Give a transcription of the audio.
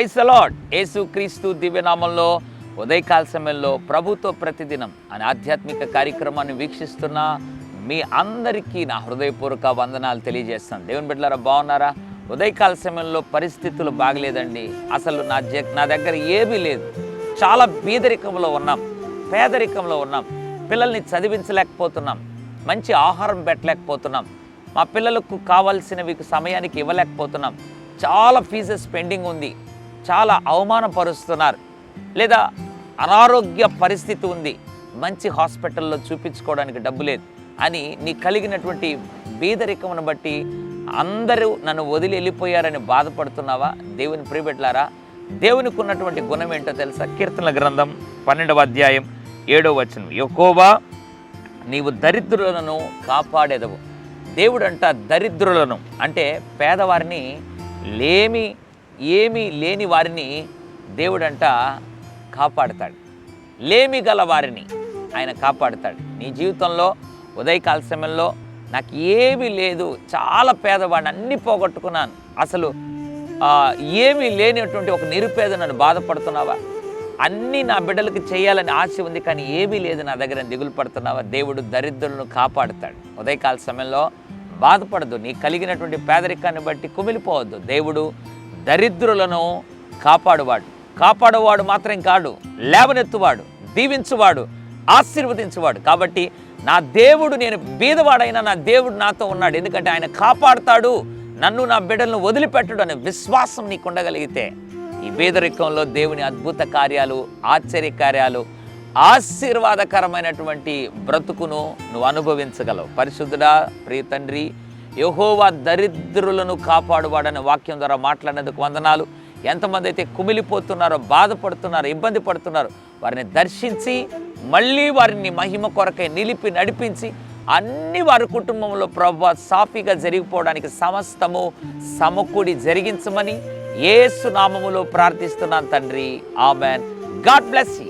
Price అలాడ్ యేసు క్రీస్తు దివ్యనామంలో ఉదయకాల సమయంలో ప్రభుత్వ ప్రతిదినం అనే ఆధ్యాత్మిక కార్యక్రమాన్ని వీక్షిస్తున్న మీ అందరికీ నా హృదయపూర్వక వందనాలు తెలియజేస్తాను. దేవుని బిడ్డలారా బాగున్నారా? ఉదయకాల సమయంలో పరిస్థితులు బాగలేదండి. అసలు నా జ నా దగ్గర ఏమీ లేదు. చాలా బీదరికంలో ఉన్నాం. పేదరికంలో ఉన్నాం. పిల్లల్ని చదివించలేకపోతున్నాం. మంచి ఆహారం పెట్టలేకపోతున్నాం. మా పిల్లలకు కావాల్సినవి సమయానికి ఇవ్వలేకపోతున్నాం. చాలా ఫీజెస్ పెండింగ్ ఉంది. చాలా అవమానపరుస్తున్నారు. లేదా అనారోగ్య పరిస్థితి ఉంది. మంచి హాస్పిటల్లో చూపించుకోవడానికి డబ్బు లేదు. అని నీ కలిగినటువంటి బీదరికమును బట్టి అందరూ నన్ను వదిలి వెళ్ళిపోయారని బాధపడుతున్నావా? దేవుని ప్రియబెట్లారా దేవునికి ఉన్నటువంటి గుణం ఏంటో తెలుసా? కీర్తనల గ్రంథం పన్నెండవ అధ్యాయం ఏడవ వచనం. ఎక్కువగా నీవు దరిద్రులను కాపాడేదవు. దేవుడంట దరిద్రులను. అంటే పేదవారిని లేమి ఏమీ లేని వారిని దేవుడంట కాపాడతాడు. లేమి గల వారిని ఆయన కాపాడుతాడు. నీ జీవితంలో ఉదయకాల సమయంలో నాకు ఏమీ లేదు చాలా పేదవాడిని అన్నీ పోగొట్టుకున్నాను. అసలు ఏమీ లేనటువంటి ఒక నిరుపేద నన్ను బాధపడుతున్నావా? అన్నీ నా బిడ్డలకు చేయాలని ఆశ ఉంది కానీ ఏమీ లేదు నా దగ్గర దిగులు పడుతున్నావా? దేవుడు దరిద్రులను కాపాడుతాడు. ఉదయకాల సమయంలో బాధపడద్దు. నీ కలిగినటువంటి పేదరికాన్ని బట్టి కుమిలిపోవద్దు. దేవుడు దరిద్రులను కాపాడువాడు. కాపాడువాడు మాత్రం కాడు. లేవనెత్తువాడు. దీవించువాడు. ఆశీర్వదించువాడు. కాబట్టి నా దేవుడు నేను బీదవాడైనా నా దేవుడు నాతో ఉన్నాడు. ఎందుకంటే ఆయన కాపాడుతాడు. నన్ను నా బిడ్డలను వదిలిపెట్టడు అనే విశ్వాసం నీకు ఉండగలిగితే ఈ బీదరికంలో దేవుని అద్భుత కార్యాలు ఆశ్చర్య కార్యాలు ఆశీర్వాదకరమైనటువంటి బ్రతుకును నువ్వు అనుభవించగలవు. పరిశుద్ధుడా ప్రియతండ్రి తండ్రి యహోవా దరిద్రులను కాపాడువాడనే వాక్యం ద్వారా మాట్లాడినందుకు వందనాలు. ఎంతమంది అయితే కుమిలిపోతున్నారో బాధపడుతున్నారో ఇబ్బంది పడుతున్నారో వారిని దర్శించి మళ్ళీ వారిని మహిమ కొరకై నిలిపి నడిపించి అన్ని వారి కుటుంబంలో ప్రభు సాఫీగా జరిగిపోవడానికి సమస్తము సమకూడి జరిగించమని ఏసునామములో ప్రార్థిస్తున్నాను తండ్రి. ఆమెన్. God bless you.